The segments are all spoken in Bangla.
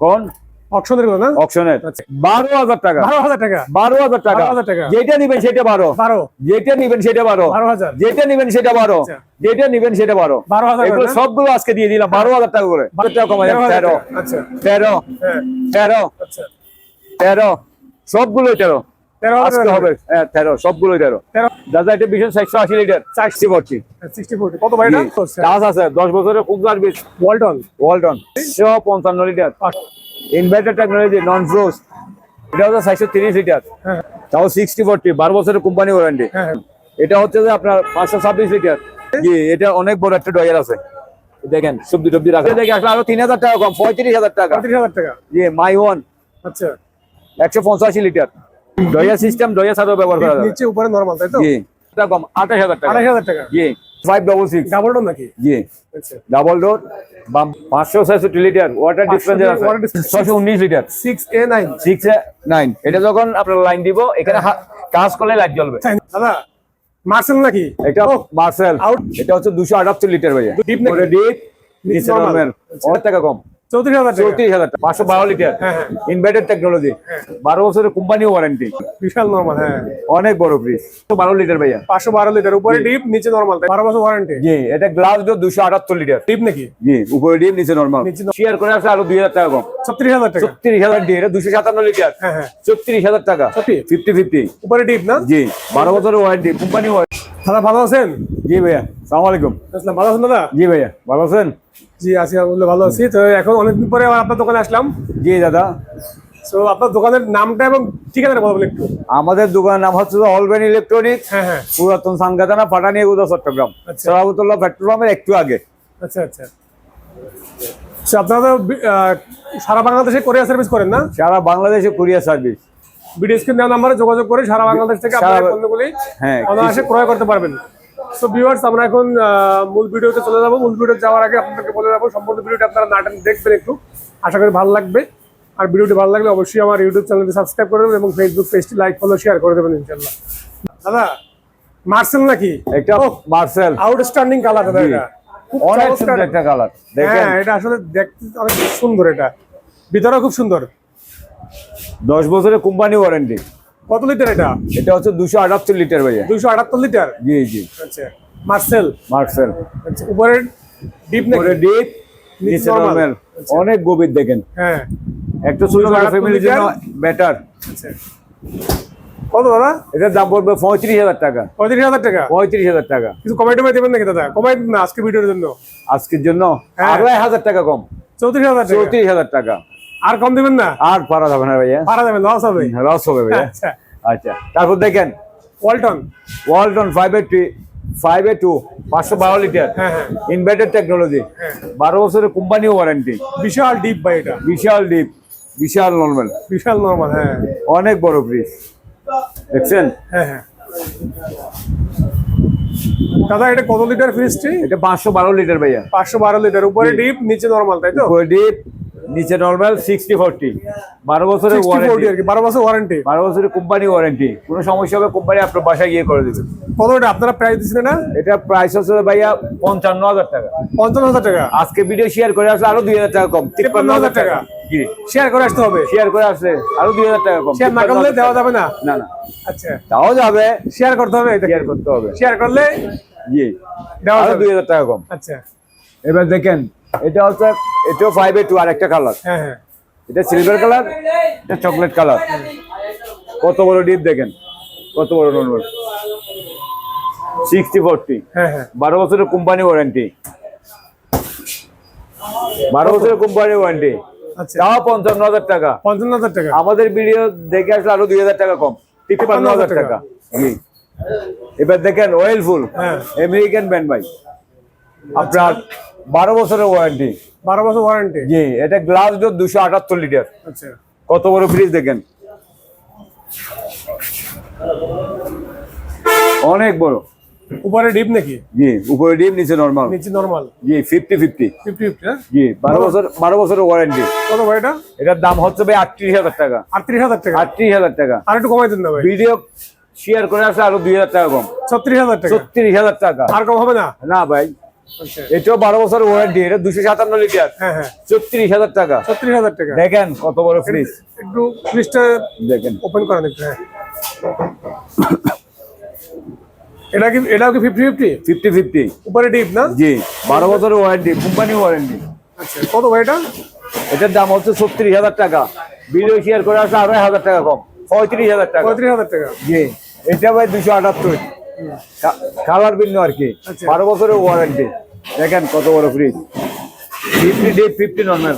কোন? অপশনের কথা অপশনের আচ্ছা। টাকা। বারো হাজার টাকা। বারো হাজার টাকা। 12,000 টাকা। যেটা নিবেন সেটা বারো। বারো। যেটা নিবেন সেটা বারো। বারো হাজার। যেটা নিবেন সেটা বারো। আচ্ছা। যেটা নিবেন সেটা বারো। বারো হাজার এগুলো করে সবগুলো আজকে দিয়ে দিলাম। বারো হাজার টাকা করে। বারো টাকা কমাই তেরো হাজার তেরো। টাকা। আচ্ছা। তেরো। হ্যাঁ। তেরো। আচ্ছা। তেরো। সবগুলোই তেরো। তেরো হাজার আজকে হবে হ্যাঁ তেরো সবগুলোই তেরো। তেরো। দাদা এটা বিশন চারশো আশি লিটার চারশি পড়ছি সিক্সটি ফোরটি কত ভাই চাষ আছে দশ বছরের খুব সার্ভিস ওয়ালটন ওয়ালটন একশো পঞ্চান্ন litre. Inverter technology non frost এটা হচ্ছে চারশো তিরিশ লিটার। হ্যাঁ। তাও সিক্সটি ফোরটি বারো বছরের কোম্পানি ওয়ারেন্টি হ্যাঁ হ্যাঁ। এটা হচ্ছে যে আপনার পাঁচশো ছাব্বিশ লিটার। জি এটা অনেক বড় একটা ডয়ার আছে। দেখেন সবজি টবজি রাখা দেখে আসলে আরও তিন হাজার টাকা কম পঁয়ত্রিশ হাজার টাকা। পঁয়ত্রিশ হাজার টাকা। জি মাই ওয়ান আচ্ছা। একশো পঞ্চাশি লিটার। ডয়ার সিস্টেম ডয়ার ছাড়াও ব্যবহার করা যাবে। নিচে উপরে নরমাল তাই তো? জি। এটা কম আঠাশ হাজার টাকা। আড়াই হাজার টাকা। জি। Five double six double door নাকি? জি। আচ্ছা। ডাবল ডোর পাঁচশো ছয়ষট্টি লিটার ওয়াটার ডিসপেন্সার আছে water dispenser। ছয়শো উনিশ litre six A nine six nine এটা যখন আপনার লাইন দিব এখানে কাজ করলে লাইট জ্বলবে। দাদা মার্সেল নাকি? এটা মার্সেল Out. এটা হচ্ছে দুশো আটাত্তর লিটার ভাইয়া। Deep নাকি? ডিপ নিচে নরমাল অনেক টাকা কম। চৌত্রিশ হাজার চৌত্রিশ হাজার পাঁচশো বারো লিটার। হ্যাঁ, হ্যাঁ। ইনভার্টার টেকনোলজি বারো বছরের কোম্পানি ওয়ারেন্টি বিশাল নরমাল হ্যাঁ। অনেক বড় ফ্রিজ বারো লিটার ভাইয়া। পাঁচশো বারো লিটার উপরে ডিপ নিচে নরমাল বারো বছর ওয়ারেন্টি জি এটা গ্লাস ডোর দুশো আটাত্তর লিটার। ডিপ নাকি? জি উপরে ডিপ নিচে নরমাল শেয়ার করে আসলে আরও দুই হাজার টাকা কম। ছত্রিশ হাজার টাকা। ছত্রিশ হাজার ডি এটা দুশো সাতান্ন লিটার। হ্যাঁ হ্যাঁ। ছত্রিশ হাজার টাকা। Fifty fifty. উপরে ডিপ না? জি বারো বছরের ওয়ারেন্টি কোম্পানি ওয়ারেন্টি দাদা ভালো আছেন? জি ভাইয়া সালাম আলাইকুম। আসলাম ভালো আছেন দাদা? জি ভাইয়া ভালো আছেন? জি আছি আলহামদুলিল্লাহ ভালো আছি। তো এখন অনেকদিন পরে আবার আপনার দোকানে আসলাম। জি দাদা। তো আপনার দোকানের নামটা এবং ঠিকানাটা বলবেন একটু। আমাদের দোকানের নাম হচ্ছে অলবেন ইলেকট্রনিক্স হ্যাঁ হ্যাঁ। পুরাতন সানগাদানা পাটানি এগুলো চট্টগ্রাম। সরাবতুল্লাহ পেট্রোল পাম্পের একটু আগে। আচ্ছা আচ্ছা। আপনারা তো সারা বাংলাদেশে কোরিয়ার সার্ভিস করেন না? সারা বাংলাদেশে কুরিয়ার সার্ভিস ভিডিও স্ক্রিন দেওয়া নাম্বারে যোগাযোগ করে সারা বাংলাদেশ থেকে আপনারা পণ্যগুলি হ্যাঁ, অনায়াসে ক্রয় করতে পারবেন। তো ভিউয়ার্স আমরা এখন মূল ভিডিওতে চলে যাব। মূল ভিডিও যাওয়ার আগে আপনাদেরকে বলে যাব সম্পূর্ণ ভিডিওটা আপনারা নাটেন দেখবেন একটু। আশা করি ভালো লাগবে। আর ভিডিওটি ভালো লাগলে অবশ্যই আমার ইউটিউব চ্যানেলটি সাবস্ক্রাইব করে দেবেন এবং ফেসবুক পেজটি লাইক ফলো শেয়ার করে দেবেন ইনশাল্লাহ দাদা মার্সেল নাকি? একটা মার্সেল আউটস্ট্যান্ডিং কালার দাদা এটা। অনেক সুন্দর একটা কালার হ্যাঁ এটা আসলে দেখতে অনেক সুন্দর এটা। ভিতরে খুব সুন্দর। দশ বছরের কোম্পানি ওয়ারেন্টি কত লিটার এটা? এটা হচ্ছে দুশো আটাত্তর লিটার ভাইয়া। দুইশো আটাত্তর লিটার? জি জি। আচ্ছা মার্সেল মার্সেল আচ্ছা উপরে ডিপ পরে নাকি ডিপ নিচে নরমাল অনেক গভীর দেখেন। হ্যাঁ। একটা ছোট 278 ফ্যামিলির জন্য বেটার আচ্ছা। কত দাদা? এটার দাম পড়বে পঁয়ত্রিশ হাজার টাকা। পঁয়ত্রিশ হাজার টাকা? পঁয়ত্রিশ হাজার টাকা। কিছু কমাই টমাই দেবেন নাকি দাদা? কমাই দিন না আজকে ভিডিওর জন্য। আজকের জন্য হ্যাঁ। আরও হাজার টাকা কম। চৌত্রিশ হাজার চৌত্রিশ হাজার টাকা। আর কম দেবেন না? আর পারা যাবে না ভাইয়া। পারা যাবে লস হবে। লস হবে ভাইয়া। আচ্ছা। আচ্ছা তারপর দেখেন Walton Walton five A two five A two পাঁচশো বারো লিটার হ্যাঁ হ্যাঁ। ইনভার্টার টেকনোলজি হ্যাঁ। বারো বছরের কোম্পানি ওয়ারেন্টি বিশাল ডিপ ভাই এটা। বিশাল ডিপ বিশাল নর্মাল বিশাল নর্মাল হ্যাঁ। অনেক বড় ফ্রিজ দেখছেন? হ্যাঁ হ্যাঁ। দাদা এটা কত লিটার ফ্রিজটি এটা পাঁচশো বারো লিটার ভাইয়া। পাঁচশো বারো লিটার উপরে ডিপ নিচে নর্মাল তাই তো? ডিপ নিচে নর্মাল সিক্সটি ফোরটি বারো বছরের ওয়ারেন্টি আর কি বারো বছর ওয়ারেন্টি বারো বছরের কোম্পানি ওয়ারেন্টি কোনো সমস্যা হবে কোম্পানি আপনার বাসায় গিয়ে করে দেবে। কত এটা? আপনারা প্রাইস দিচ্ছিলেন না এটা প্রাইস হচ্ছে ভাইয়া পঞ্চান্ন হাজার টাকা। পঞ্চান্ন হাজার টাকা। আজকে ভিডিও শেয়ার করে আসলে আরও দুই হাজার টাকা কম। তিপ্পান্ন হাজার টাকা। শেয়ার করে আসতে হবে। শেয়ার করে আসলে আরও দুই হাজার টাকা কম। শেয়ার না করলে দেওয়া যাবে না? না না। আচ্ছা। তাও যাবে। শেয়ার করতে হবে এটা। শেয়ার করতে হবে। শেয়ার করলে জি। দেওয়া যাবে। দুই হাজার টাকা কম। আচ্ছা। এবার দেখেন এটা হচ্ছে এটাও ফাইভ এ টু আর একটা কালার হ্যাঁ হ্যাঁ। এটা সিলভার কালার এটা চকলেট কালার কত বড় ডিপ দেখেন? কত বড় নর্মাল সিক্সটি ফোরটি হ্যাঁ হ্যাঁ। বারো বছরের কোম্পানি ওয়ারেন্টি বারো বছরের কোম্পানি ওয়ারেন্টি আচ্ছা। তাও পঞ্চান্ন হাজার টাকা। পঞ্চান্ন হাজার টাকা। আমাদের ভিডিও দেখে আসলে আরও দুই হাজার টাকা কম। তিপ্পান্ন হাজার টাকা। এবার দেখেন ওয়েল ফুল হ্যাঁ। আমেরিকান ব্যান্ড ভাই। আপনার বারো বছরের ওয়ারেন্টি বারো বছর ওয়ারেন্টি জি এটা গ্লাস ডোর দুশো আটাত্তর লিটার আচ্ছা। কত বড় ফ্রিজ দেখেন? অনেক বড়। উপরে ডিপ নাকি? জি উপরে ডিপ নিচে নর্মাল নিচে নরমাল জি ফিফটি ফিফটি ফিফটি ফিফটি হ্যাঁ? জি বারো বছর বারো বছরের ওয়ারেন্টি কত ভাই এটা? এটার দাম হচ্ছে ভাই আটত্রিশ হাজার টাকা। আটত্রিশ হাজার টাকা? আটত্রিশ হাজার টাকা। আর একটু কমাই দিন না ভাই। ভিডিও শেয়ার করে আসলে আরও দুই হাজার টাকা কম। ছত্রিশ হাজার টাকা? ছত্রিশ হাজার টাকা। আর কম হবে না? না ভাই এটাও বারো বছর ওয়ারেন্টি এটা দুশো সাতান্ন লিটার। হ্যাঁ হ্যাঁ। চত্রিশ হাজার টাকা। ছত্রিশ হাজার টাকা। দেখেন কত বড় ফ্রিজ একটু ফ্রিজটা দেখেন। ওপেন করেন একটু হ্যাঁ। এটা কি এটাও কি ফিফটি ফিফটি ফিফটি ফিফটি উপরে ডিপ না? জি বারো বছরের ওয়ারেন্টি কোম্পানি ওয়ারেন্টি আচ্ছা কত ভাই এটা? এটার দাম হচ্ছে ছত্রিশ হাজার টাকা। ভিডিও শেয়ার করে আসলে আড়াই হাজার টাকা কম পঁয়ত্রিশ হাজার টাকা। পঁয়ত্রিশ হাজার টাকা। জি এটা ভাই দুশো আটাত্তর। কালার ভিন্ন আর কি। আচ্ছা। বারো বছরের ওয়ারেন্টি দেখেন কত বড় fridge fifty D fifty normal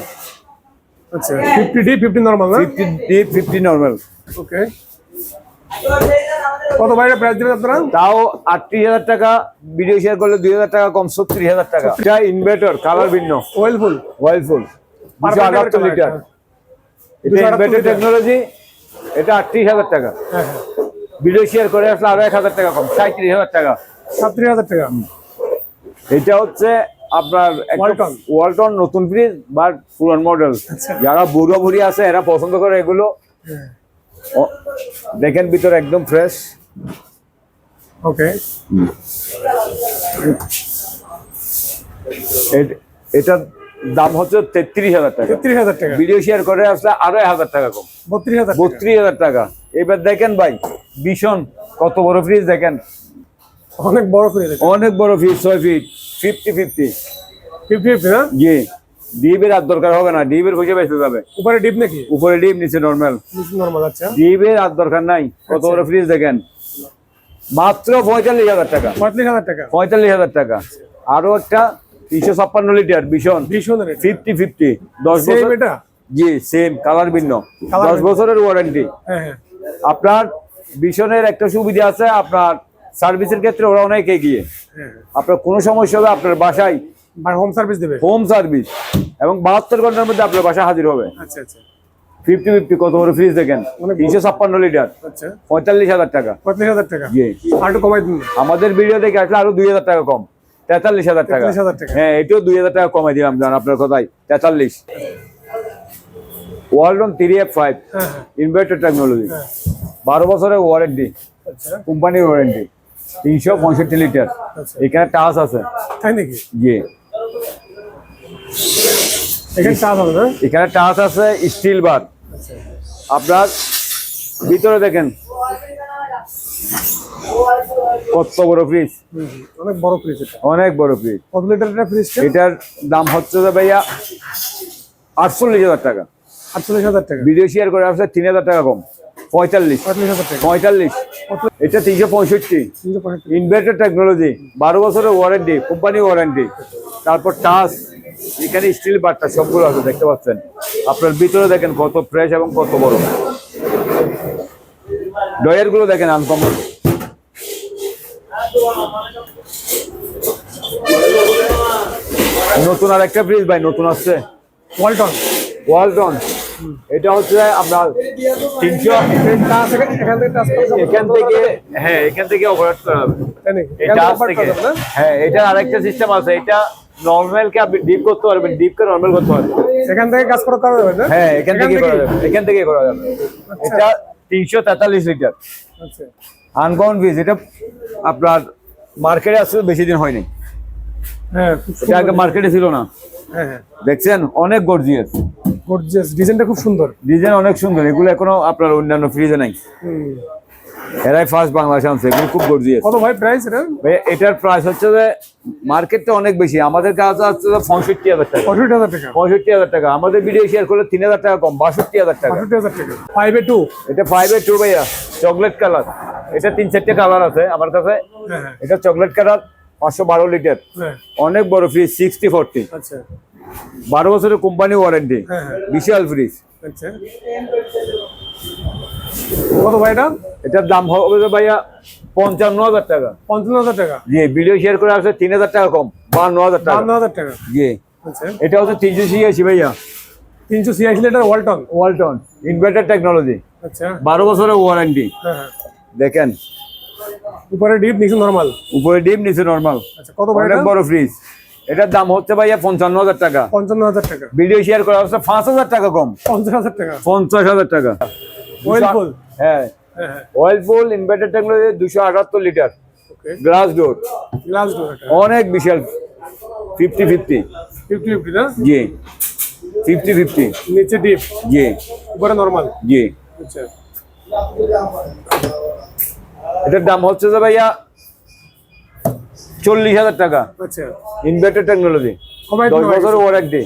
আচ্ছা fifty D fifty normal fifty deep fifty normal okay কত ভাই প্রাইস দিবেন আপনারা? তাও আটত্রিশ হাজার টাকা ভিডিও শেয়ার করলে দুই হাজার টাকা কম ছত্রিশ হাজার টাকা। এটা ইনভার্টার কালার ভিন্ন। ওয়েলফুল ওয়েলফুল দুশো আটাত্তর লিটার এটা। এটা ইনভার্টার টেকনোলজি এটা আটত্রিশ হাজার টাকা। হ্যাঁ হ্যাঁ। ভিডিও শেয়ার করে আসলে আরও এক হাজার টাকা কম সাঁত্রিশ হাজার টাকা। সাতত্রিশ হাজার টাকা। এটা হচ্ছে আপনার ওয়ালটন। নতুন ফ্রিজ বা পুরান মডেল যারা বুড়ো বুড়ি আছে এরা পছন্দ করে এগুলো। হ্যাঁ। দেখেন ভিতরে একদম ফ্রেশ ওকে। এটার দাম হচ্ছে তেত্রিশ হাজার টাকা। তেত্রিশ হাজার টাকা। ভিডিও শেয়ার করে আসলে আরও এক হাজার টাকা কম। বত্রিশ হাজার বত্রিশ হাজার টাকা। এবার দেখেন ভাই ভীষণ কত বড় ফ্রিজ দেখেন। অনেক বড় ফ্রিজ অনেক বড় ফ্রিজ ছয় feet fifty fifty fifty fifty না জি ডিপের আর দরকার হবে না ডিপের পয়সা বেঁচে যাবে। উপরে ডিপ নাকি? উপরে ডিপ নিচে নর্মাল নর্মাল আচ্ছা। ডিপের আর দরকার নাই কত বড় ফ্রিজ দেখেন। মাত্র পঁয়তাল্লিশ হাজার টাকা। পঁয়ত্রিশ হাজার টাকা। পঁয়তাল্লিশ হাজার টাকা। আরও একটা তিনশো ছাপ্পান্ন লিটার ভীষণ। ভীষণ ফিফটি ফিফটি দশ বছর জি সেম কালার ভিন্ন। দশ বছরের ওয়ারেন্টি হ্যাঁ হ্যাঁ। আপনার ভীষণের একটা সুবিধা আছে আপনার সার্ভিসের ক্ষেত্রে ওরা অনেক এগিয়ে। হ্যাঁ। আপনার কোনো সমস্যা হলে আপনার বাসায় হোম সার্ভিস দেবে? হোম সার্ভিস এবং বাহাত্তর ঘণ্টার মধ্যে আপনার বাসা হাজির হবে। আচ্ছা আচ্ছা। ফিফটি ফিফটি কত বড় ফ্রিজ দেখেন? তিনশো ছাপ্পান্ন লিটার। আচ্ছা। পঁয়তাল্লিশ হাজার টাকা। হাজার টাকা? কমাই দিন। আমাদের ভিডিও দেখে আসলে আরও দুই হাজার টাকা কম। তেতাল্লিশ হাজার টাকা। হ্যাঁ এটাও দুই হাজার টাকা কমাই দিলাম আপনার কথাই। তেতাল্লিশ। ওয়ালটন থ্রি এফ ফাইভ হ্যাঁ হ্যাঁ। ইনভার্টার টেকনোলজি হ্যাঁ। বারো বছরের ওয়ারেন্টি কোম্পানির ওয়ারেন্টি তিনশো পঁয়ষট্টি লিটার আচ্ছা। এখানে টাচ আছে। তাই নাকি? জি। এখানে টাচ আছে স্টিল বার আচ্ছা। আপনার ভিতরে দেখেন কত বড় ফ্রিজ অনেক বড় ফ্রিজ অনেক বড় ফ্রিজ কত লিটার এটা ফ্রিজটা এটার দাম হচ্ছে ভাইয়া আটচল্লিশ হাজার টাকা। আটচল্লিশ হাজার টাকা। ভিডিও শেয়ার করে আসলে তিন হাজার টাকা কম। পঁয়তাল্লিশ। পঁয়ত্রিশ হাজার টাকা। পঁয়তাল্লিশ। এটা তিনশো পঁয়ষট্টি। ইনভার্টার টেকনোলজি বারো বছরের ওয়ারেন্টি কোম্পানি ওয়ারেন্টি তারপর টাচ এখানে স্টিল বারটা সবগুলো আছে দেখতে পাচ্ছেন। আপনার ভিতরে দেখেন কত ফ্রেশ এবং কত বড়। ডয়ারগুলো দেখেন আনকমন নতুন আর একটা ফ্রিজ ভাই নতুন আসছে। ওয়ালটন ওয়ালটন এটা হচ্ছে আপনার তিনশো এখান থেকে হ্যাঁ এখান থেকে অপারেট করা হবে। থেকে? হ্যাঁ এটা আরেকটা সিস্টেম আছে এটা নর্মাল কে আপনি ডিপ করতে পারবেন ডিপ কে নর্মাল করতে পারবেন। এখান থেকে কাজ করা করা যাবে হ্যাঁ এখান থেকে করা যাবে এখান থেকে করা যাবে। এটা তিনশো তেতাল্লিশ লিটার। আচ্ছা। আনকমন ফিজ এটা আপনার মার্কেটে আসলে বেশি দিন হয়নি। হ্যাঁ এটা আগে মার্কেটে ছিল না। হ্যাঁ হ্যাঁ। দেখছেন? অনেক গর্জিয়াস গর্জিয়াস ডিজাইনটা খুব সুন্দর। ডিজাইন অনেক সুন্দর। এগুলো এখনও আপনার অন্যান্য ফ্রিজে নাই। এরাই ফার্স্ট বাংলাদেশ আনছে। এগুলো খুব গর্জিয়াস কত ভাই প্রাইস এটা? এটার প্রাইস হচ্ছে যে মার্কেটটা অনেক বেশি। আমাদের কাছে হচ্ছে পঁয়ষট্টি হাজার টাকা। পঁয়ষট্টি হাজার টাকা। পঁয়ষট্টি হাজার টাকা। আমাদের ভিডিও শেয়ার করলে তিন হাজার টাকা কম। বাষট্টি হাজার টাকা। পঁয়ষট্টি হাজার টাকা। ফাইভ এ টু এটা ফাইভ এর টু ভাইয়া। চকলেট কালার এটা তিন চারটে কালার আছে আমার কাছে। হ্যাঁ হ্যাঁ। এটা চকলেট কালার পাঁচশো বারো লিটার হ্যাঁ। অনেক বড় ফ্রিজ সিক্সটি ফোরটি আচ্ছা। বারো বছরের কোম্পানি ওয়ারেন্টি হ্যাঁ হ্যাঁ। বিশাল ফ্রিজ আচ্ছা। কত ভাই এটা? এটার দাম হবে ভাইয়া পঞ্চান্ন হাজার টাকা। পঞ্চান্ন হাজার টাকা। জি ভিডিও শেয়ার করে আসলে তিন হাজার টাকা কম বান্ন হাজার টাকা। বান্ন হাজার টাকা। জি। আচ্ছা। এটা হচ্ছে তিনশো ছিয়াশি ভাইয়া। তিনশো ছিয়াশি litre Walton Walton inverter technology আচ্ছা। বারো বছরের ওয়ারেন্টি হ্যাঁ হ্যাঁ। দেখেন। উপরে ডিপ নিচে নর্মাল উপরে ডিপ নিচে নর্মাল আচ্ছা কত ভাই বড় ফ্রিজ এটার দাম হচ্ছে ভাইয়া পঞ্চান্ন হাজার টাকা। পঞ্চান্ন হাজার টাকা। ভিডিও শেয়ার করা হচ্ছে পাঁচ হাজার টাকা কম। পঞ্চাশ হাজার টাকা। পঞ্চাশ হাজার টাকা। ওয়েলফুল হ্যাঁ। ওয়েলফুল ইনভার্টার টেকনোলজি দুশো আটাত্তর litre glass door glass door অনেক বিশাল। ফিফটি ফিফটি ফিফটি ফিফটি না? জি। ফিফটি ফিফটি নিচে ডিপ জি। উপরে নর্মাল জি। আচ্ছা। এটার দাম হচ্ছে যে ভাইয়া চল্লিশ হাজার টাকা। আচ্ছা। ইনভার্টার টেকনোলজি দশ ওয়ারেন্টি।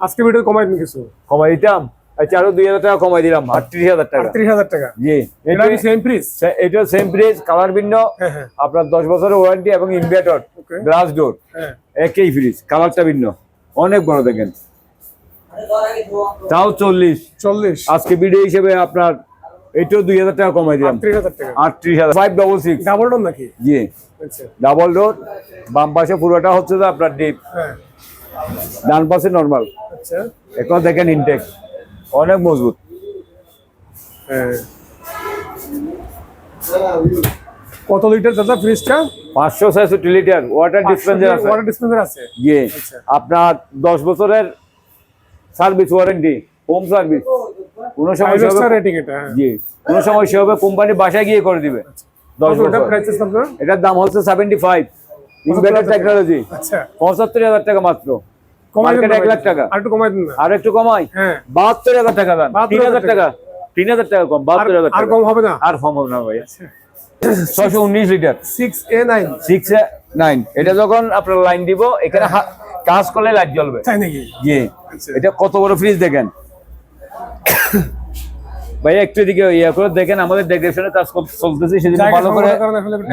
আজকে ভিডিও কমাই কিছু। কমাই দিতাম। আচ্ছা আরও দুই হাজার টাকা কমাই দিলাম। আটত্রিশ হাজার টাকা। আটত্রিশ হাজার টাকা। জি। এটা কি সেম প্রিস এটা সেম প্রাইস কালার ভিন্ন। হ্যাঁ হ্যাঁ। আপনার দশ বছরের ওয়ারেন্টি এবং ইনভার্টার. গ্লাস ডোর হ্যাঁ। একই ফ্রিজ কালারটা ভিন্ন। অনেক বড় দেখেন। তাও চল্লিশ। চল্লিশ। আজকে ভিডিও হিসেবে আপনার এটাও দুই হাজার টাকা কমাই দিলাম। আটত্রিশ হাজার টাকা। আটত্রিশ হাজার। Five double six double door নাকি? জি। আচ্ছা। ডাবল ডোর বাম পাশে পুরোটা হচ্ছে যে আপনার ডিপ হ্যাঁ। ডান পাশে নর্মাল আচ্ছা। এখন দেখেন ইনটেক অনেক মজবুত। হ্যাঁ। কত লিটার দাদা ফ্রিজটা পাঁচশো ছয়ষট্টি লিটার ওয়াটার ডিসপেন্সার আছে। ওয়াটার ডিসপেন্সার আছে? জি। আচ্ছা। আপনার দশ বছরের সার্ভিস ওয়ারেন্টি হোম সার্ভিস কোনো এটা হ্যাঁ। জি কোনো সমস্যা হবে কোম্পানি বাসায় গিয়ে করে দিবে। দশ বছর। এটার দাম হচ্ছে সেভেন্টি ফাইভ ইনভার্টার টেকনোলজি আচ্ছা। পঁচাত্তর হাজার টাকা মাত্র। কমাই এক লাখ টাকা। আর একটু কমাই আর একটু কমাই। হ্যাঁ। বাহাত্তর হাজার টাকা দাম। তিন হাজার টাকা। তিন হাজার টাকা কম। বাহাত্তর হাজার আর কম হবে না? আর কম হবে না ভাই। ছশো উনিশ litre. Six A nine six nine এটা যখন আপনার লাইন দিব এখানে কাজ করলে লাইট জ্বলবে। জি। আচ্ছা। এটা কত বড় ফ্রিজ দেখেন? ভাই একটু এদিকে ইয়ে করে দেখেন আমাদের ডেকোরেশনে কাজ চলতেছে সেদিন ভালো করে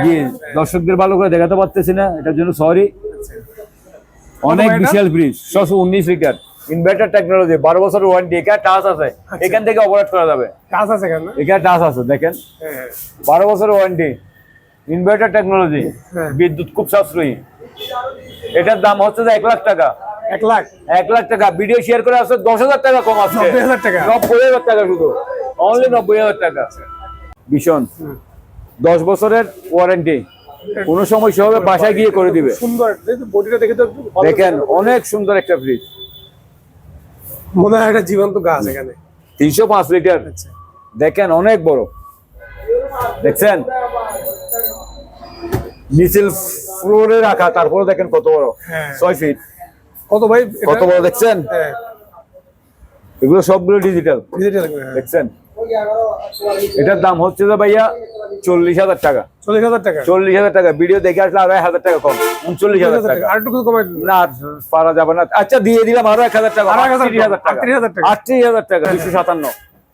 জি দর্শকদের ভালো করে দেখাতে পারতেছি না এটার জন্য সরি অনেক বিশাল ফ্রিজ ছশো উনিশ লিটার। ইনভার্টার টেকনোলজি বারো বছর ওয়ারেন্টি এখানে টাচ আছে। আচ্ছা। এখান থেকে অপারেট করা যাবে। কাজ আছে কেন? এখানে টাচ আছে দেখেন। হ্যাঁ হ্যাঁ। বারো বছর ওয়ারেন্টি ইনভার্টার টেকনোলজি। বিদ্যুৎ খুব সাশ্রয়ী। এটার দাম হচ্ছে যে এক লাখ টাকা। এক লাখ। এক লাখ টাকা। ভিডিও শেয়ার করে আসছে দশ হাজার টাকা কম আছে নব্বই হাজার টাকা। নব্বই হাজার টাকা শুধু। অনলি নব্বই হাজার টাকা। ভীষণ। দশ বছরের ওয়ারেন্টি কোনো সমস্যা হবে বাসায় গিয়ে করে দিবে। সুন্দর। বডিটা দেখে তো দেখেন অনেক সুন্দর একটা ফ্রিজ মনে হয় একটা জীবন্ত গাছ এখানে। তিনশো পাঁচ লিটার আচ্ছা। দেখেন অনেক বড়। দেখছেন? নিচেল ফ্লোরে রাখা তারপরে দেখেন কত বড়। হ্যাঁ। ছয় ফিট কত ভাই কত বড় দেখছেন? হ্যাঁ। এগুলো সবগুলো ডিজিটাল ডিজিটাল হ্যাঁ। দেখছেন? এটার দাম হচ্ছে যে ভাইয়া চল্লিশ হাজার টাকা। চল্লিশ হাজার টাকা? চল্লিশ হাজার টাকা। ভিডিও দেখে আসলে আড়াই হাজার টাকা কম। উনচল্লিশ হাজার টাকা। আর একটু কমাই না পারা যাবে না। আচ্ছা দিয়ে দিলাম আরও এক হাজার টাকা। আটত্রিশ হাজার টাকা। আটত্রিশ হাজার টাকা। আটত্রিশ হাজার টাকা দুশো সাতান্ন।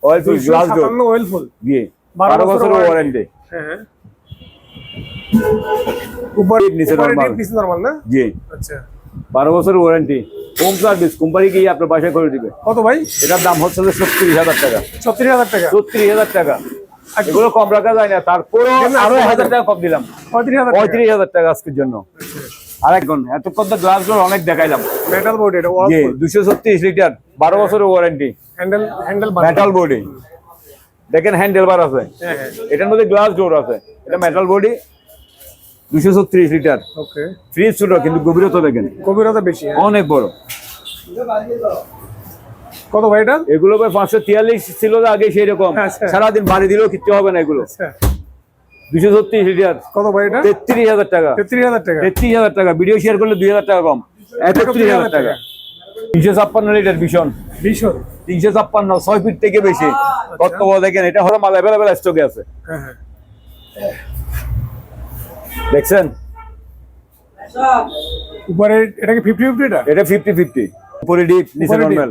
Oil free glass door full দিয়ে। বারো। ওয়ারেন্টি হ্যাঁ উপরে নিচে উপরে নিচে নরমাল না? জি। আচ্ছা। বারো বছরের ওয়ারেন্টি হোম সার্ভিস কোম্পানি গিয়ে আপনার বাসায় করে দিবে। কত ভাই? এটার দাম হচ্ছে যে ছত্রিশ হাজার টাকা। ছত্রিশ হাজার টাকা। ছত্রিশ হাজার টাকা। এগুলো কম রাখা যায় না তারপরে আরও হাজার টাকা কম দিলাম। পঁয়ত্রিশ হাজার টাকা। আজকের জন্য। আরেকজন এতক্ষণ তো গ্লাস ডোর অনেক দেখাইলাম। মেটাল বডি এটা দুশো ছত্রিশ লিটার বারো বছরের warranty handle handle metal body দেখেন হ্যান্ডেল বার আছে। হ্যাঁ হ্যাঁ। এটার মধ্যে গ্লাস ডোর আছে। এটা মেটাল বডি দুশো ছত্রিশ লিটার। ওকে। ফ্রিজ ছোট কিন্তু গভীরতা দেখেন। গভীরতা বেশি হ্যাঁ। অনেক বড়। কত ভাই এটা? এগুলো ভাই পাঁচশো তিয়াল্লিশ ছিল আগে সেই রকম আচ্ছা। সারাদিন বাড়ি দিলেও কিনতে হবে না এগুলো। আচ্ছা। দুশো ছত্রিশ লিটার। কত ভাই এটা? তেত্রিশ হাজার টাকা। তেত্রিশ হাজার টাকা। তেত্রিশ হাজার টাকা। ভিডিও শেয়ার করলে দুই হাজার টাকা কম। একত্রিশ হাজার টাকা। তিনশো ছাপ্পান্ন লিটার ভীষণ। ভীষণ। তিনশো ছাপ্পান্ন ছয় ফিট থেকে বেশি। কত বড় দেখেন এটা হলো মাল অ্যাভেলেবেল স্টকে আছে। হ্যাঁ হ্যাঁ। দেখছেন? উপরে এটা কি ফিফটি ফিফটি এটা? এটা ফিফটি ফিফটি উপরে ডিপ নিচে। নর্মাল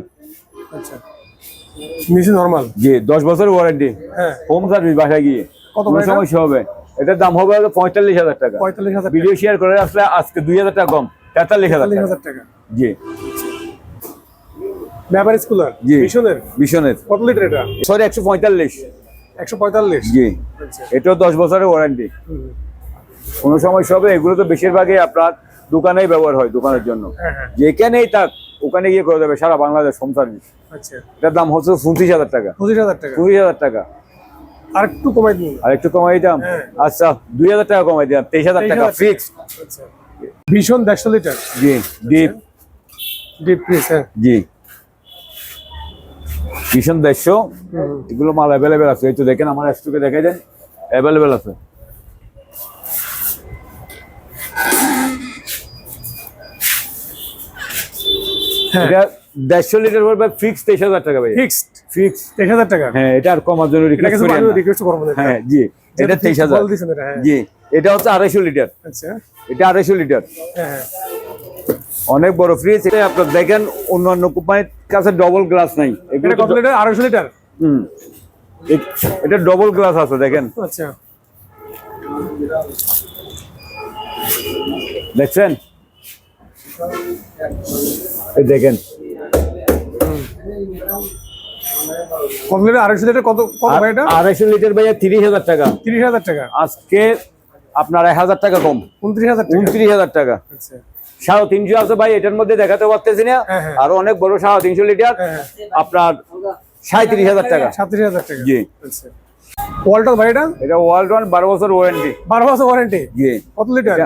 আচ্ছা। নিচে নরমাল জি দশ বছর ওয়ারেন্টি হ্যাঁ। হোম সার্ভিস বাসায় গিয়ে। কত এটা? সমস্যা হবে? এটার দাম হবে পঁয়তাল্লিশ হাজার টাকা। পঁয়তাল্লিশ হাজার ভিডিও শেয়ার করে আসলে আজকে দুই হাজার টাকা কম। তেতাল্লিশ হাজার টাকা। জি। ম্যাভারিজ কুলার জি। ভীষণের ভীষণের কত লিটার এটা? সরি একশো পঁয়তাল্লিশ। একশো পঁয়তাল্লিশ। জি। আচ্ছা। এটাও দশ বছরের ওয়ারেন্টি। কোনো সমস্যা হবে এগুলো তো বেশিরভাগই আপনার দোকানেই ব্যবহার হয় দোকানের জন্য। হ্যাঁ হ্যাঁ। যেখানেই থাক ওখানে গিয়ে করে দেবে সারা বাংলাদেশ হোম সার্ভিস আচ্ছা। এটার দাম হচ্ছে পঁচিশ হাজার টাকা। পঁচিশ হাজার টাকা। পঁচিশ হাজার টাকা। আর কমাই দিন। আর একটু কমাই হ্যাঁ। আচ্ছা দুই হাজার টাকা কমাই দিলাম তেইশ হাজার টাকা 23,000 ফিক্স আচ্ছা। ভীষণ দেড়শো লিটার। জি ডিপ ডিপ হ্যাঁ। জি। ভীষণ দেড়শো। এগুলো মাল অ্যাভেলেবেল আছে এই তো দেখেন আমার স্টকে দেখাই দেন। অ্যাভেলেবেল আছে। এটা দেড়শো লিটার পড়বে ফিক্স তেইশ হাজার টাকা ভাই। ফিক্সড ফিক্স তেইশ হাজার টাকা? হ্যাঁ এটা আর কমার জন্য এটা রিকোয়েস্ট করি রিকোয়েস্ট করব হ্যাঁ জি। এটা তেইশ হাজার। বল দিছেন এটা, হ্যাঁ। জি এটা হচ্ছে আড়াইশো লিটার। আচ্ছা। এটা আড়াইশো লিটার। হ্যাঁ হ্যাঁ। অনেক বড় ফ্রিজ এটা আপনার দেখেন অন্যান্য কোম্পানির কাছে ডবল গ্লাস নাই। এটা কত লিটার? আড়াইশো লিটার? হুম। এটা ডবল গ্লাস আছে দেখেন। আচ্ছা। দেখছেন? এই দেখেন। কত আড়াইশো লিটার কত কত ভাই এটা আড়াইশো লিটার ভাইয়া তিরিশ হাজার টাকা। তিরিশ হাজার টাকা। আজকে আপনার এক হাজার টাকা কম। উনত্রিশ হাজার উনত্রিশ হাজার টাকা। আচ্ছা। সাড়ে তিনশো আছে ভাই এটার মধ্যে দেখাতে পারতেছি না। হ্যাঁ, হ্যাঁ। আর অনেক বড় সাড়ে তিনশো লিটার। হ্যাঁ, আপনার সাঁত্রিশ হাজার টাকা। সাতত্রিশ হাজার টাকা। জি। আচ্ছা। ওয়ালটন ভাই এটা বারো বছর ওয়ারেন্টি বারো বছর ওয়ারেন্টি জি। কত লিটার?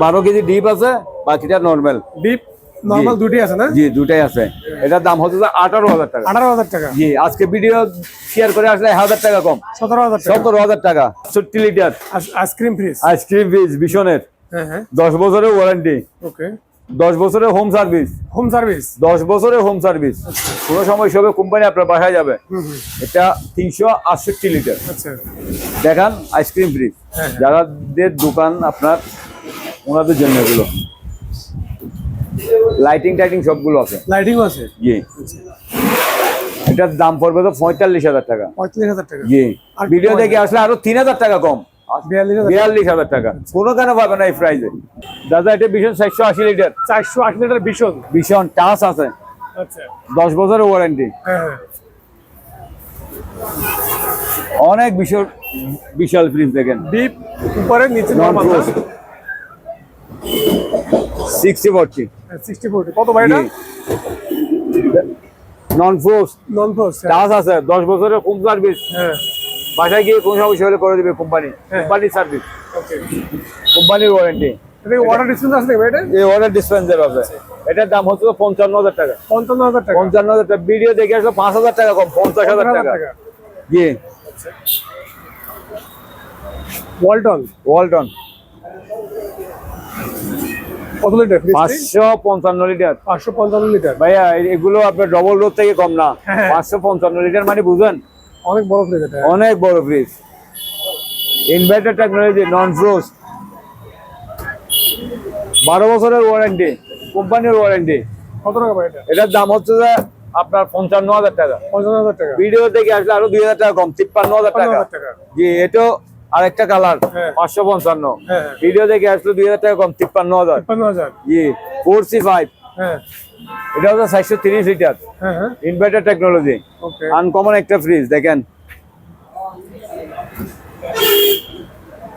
বারো কেজি ডিপ আছে বাকিটা নর্মাল ডিপ নরমাল দুটি আছে না? জি দুটাই আছে। এটার দাম হচ্ছে আঠারো হাজার টাকা। আঠারো হাজার টাকা। জি আজকে ভিডিও শেয়ার করে আসলে হাজার টাকা কম। সতেরো হাজার টাকা। সতেরো হাজার টাকা। সত্তর litre ice- ice cream fridge ice cream fridge ভীষণের। হ্যাঁ হ্যাঁ। দশ বছরের ওয়ারেন্টি ওকে দশ বছরের হোম সার্ভিস হোম সার্ভিস দশ বছরের হোম সার্ভিস কোনো সময় সবে কোম্পানি আপনার বাসায় যাবে। এটা তিনশো আটষট্টি লিটার আচ্ছা। দেখান আইসক্রিম ফ্রিজ হ্যাঁ। যারাদের দোকান আপনার ওনাদের জন্য এগুলো। লাইটিং টাইটিং সবগুলো আছে। লাইটিং আছে? জি। এটার দাম পড়বে তো পঁয়তাল্লিশ হাজার টাকা। পঁয়তাল্লিশ হাজার টাকা। জি। আর ভিডিও দেখে আসলে আরও তিন হাজার টাকা কম। বিয়াল্লিশ হাজার টাকা। কোনো কেন পাবে না এই প্রাইজে দাদা এটা ভীষণ চারশো আশি লিটার। চারশো আশি লিটার ভীষণ। ভীষণ টাচ আছে। আচ্ছা। দশ বছরের ওয়ারেন্টি হ্যাঁ হ্যাঁ। অনেক বিশাল বিশাল ফ্রিজ দেখেন। ডিপ উপরে নিচে সিক্সটি ফোরটি সিক্সটি ফোর কত ভাই non frost non frost touch আছে। দশ বছরের হোম সার্ভিস হ্যাঁ। বাসায় গিয়ে কোন সমস্যা হলে করে দিবে কোম্পানি হ্যাঁ। কোম্পানির সার্ভিস কোম্পানির ওয়ারেন্টি ওয়াটার ডিসপেন্স আছে নাকি ভাই এটা? এই ওয়াটার ডিসপেন্সার আছে। এটার দাম হচ্ছে পঞ্চান্ন হাজার টাকা। পঞ্চান্ন হাজার টাকা। পঞ্চান্ন হাজার টাকা। ভিডিও দেখে আসলে পাঁচ হাজার টাকা কম পঞ্চাশ হাজার টাকা। জি। ওয়ালটন ওয়ালটন কত লিটার পাঁচশো পঞ্চান্ন লিটার পাঁচশো পঞ্চান্ন লিটার ভাইয়া এগুলো আপনার ডবল রোড থেকে কম না। হ্যাঁ। পাঁচশো পঞ্চান্ন লিটার মানে বুঝেন? অনেক বড় ফ্রিজ এটা। অনেক বড় fridge inverter technology non frost বারো বছরের ওয়ারেন্টি কোম্পানির ওয়ারেন্টি কত টাকা ভাই এটা? এটার দাম হচ্ছে যে আপনার পঞ্চান্ন হাজার টাকা। পঞ্চান্ন হাজার টাকা। ভিডিও থেকে আসলে আরও দুই হাজার টাকা কম তিপ্পান্ন হাজার টাকা। জি এটাও আরেকটা কালার হ্যাঁ। পাঁচশো পঞ্চান্ন। হ্যাঁ হ্যাঁ। ভিডিও দেখে আসলে দুই হাজার টাকা কম তিপ্পান্ন হাজার। তিপ্পান্ন হাজার। জি ফোর সি ফাইভ হ্যাঁ। এটা হচ্ছে চারশো তিরিশ লিটার। হ্যাঁ হ্যাঁ। ইনভার্টার টেকনোলজি আনকমন একটা ফ্রিজ দেখেন।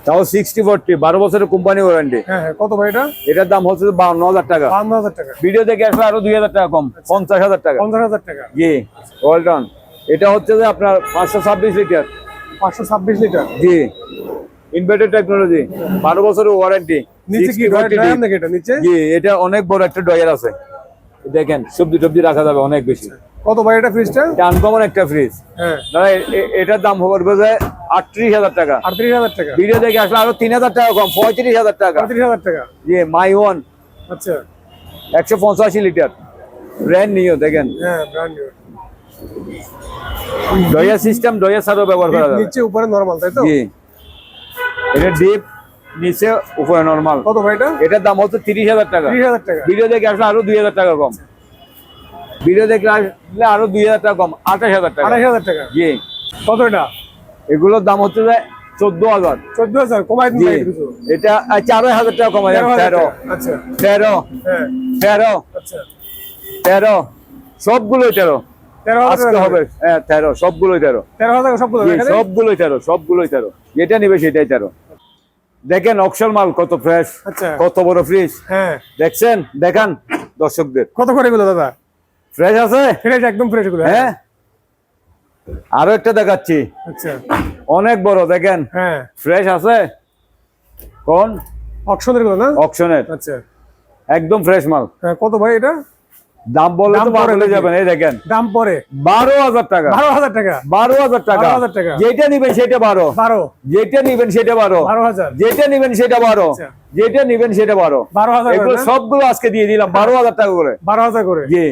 তাও সিক্সটি ফোরটি বারো বছরের কোম্পানি ওয়ারেন্টি হ্যাঁ হ্যাঁ। কত ভাই এটা? এটার দাম হচ্ছে বাউন্ন হাজার টাকা। বান্ন হাজার টাকা। ভিডিও দেখে আসলে আরও দুই হাজার টাকা কম পঞ্চাশ হাজার টাকা। পঞ্চাশ হাজার টাকা। জি ওয়েলডন এটা হচ্ছে যে আপনার পাঁচশো ছাব্বিশ লিটার। পাঁচশো ছাব্বিশ লিটার? জি। ইনভার্টার টেকনোলজি বারো বছরের ওয়ারেন্টি নিচে কি ড্রায়ার নাকি এটা নিচে? জি এটা অনেক বড় একটা ডয়ার আছে। দেখেন সবজি টবজি রাখা যাবে অনেক বেশি। কত ভাই এটা ফ্রিজটা এটা আনকমন একটা ফ্রিজ হ্যাঁ। এটার দাম পড়বে যে আটত্রিশ হাজার টাকা। আটত্রিশ হাজার টাকা। ভিডিও দেখে আসলে আরও তিন হাজার টাকা কম পঁয়ত্রিশ হাজার টাকা। আটত্রিশ হাজার টাকা। জি মাই ওয়ান আচ্ছা। একশো পঁচাশি লিটার। ব্র্যান্ড নিও দেখেন। হ্যাঁ brand new drawer system drawer ছাড়াও ব্যবহার করা যাবে। নিচে উপরে নরমাল তাই তো? জি। এটা ডিপ নিচে উপরে নর্মাল কত ভাই এটা? এটার দাম হচ্ছে তিরিশ হাজার টাকা। ত্রিশ হাজার টাকা। ভিডিও দেখে আসলে আরও দুই হাজার টাকা কম। ভিডিও দেখলে আসলে আরও দুই হাজার টাকা কম আঠাশ হাজার টাকা। আড়াই হাজার টাকা। জি। কত এটা? এগুলোর দাম হচ্ছে যে চোদ্দ হাজার। চোদ্দ হাজার কমাই এটা চার হাজার টাকা কমাই তেরো তেরো। আচ্ছা। তেরো। হ্যাঁ। তেরো। আচ্ছা। তেরো। সবগুলোই তেরো। তেরো হাজার হবে হ্যাঁ তেরো সবগুলোই তেরো? সবগুলোই তেরো সবগুলোই তেরো। যেটা নিবে সেটাই তেরো। দেখেন অকশন মাল কত ফ্রেশ আচ্ছা। কত বড় ফ্রিজ হ্যাঁ। দেখছেন? দেখান দর্শকদের। কত করে এগুলো দাদা? ফ্রেশ আছে? ফ্রেশ একদম ফ্রেশ এগুলো হ্যাঁ। আরও একটা দেখাচ্ছি। আচ্ছা। অনেক বড় দেখেন। হ্যাঁ। ফ্রেশ আছে? কোন? অপশনেরগুলো না? অকশনের আচ্ছা। একদম ফ্রেশ মাল। হ্যাঁ কত ভাই এটা? দাম বলে তো পরে বলে যাবেন এই দেখেন। দাম পরে বারো হাজার টাকা। বারো হাজার টাকা। বারো হাজার টাকা। যেটা নিবেন সেটা বারো। বারো। যেটা নিবেন সেটা বারো। বারো হাজার। যেটা নিবেন সেটা বারো। আচ্ছা। যেটা নিবেন সেটা বারো। বারো হাজার এগুলো সবগুলো আজকে দিয়ে দিলাম বারো হাজার টাকা করে। বারো হাজার করে। জি।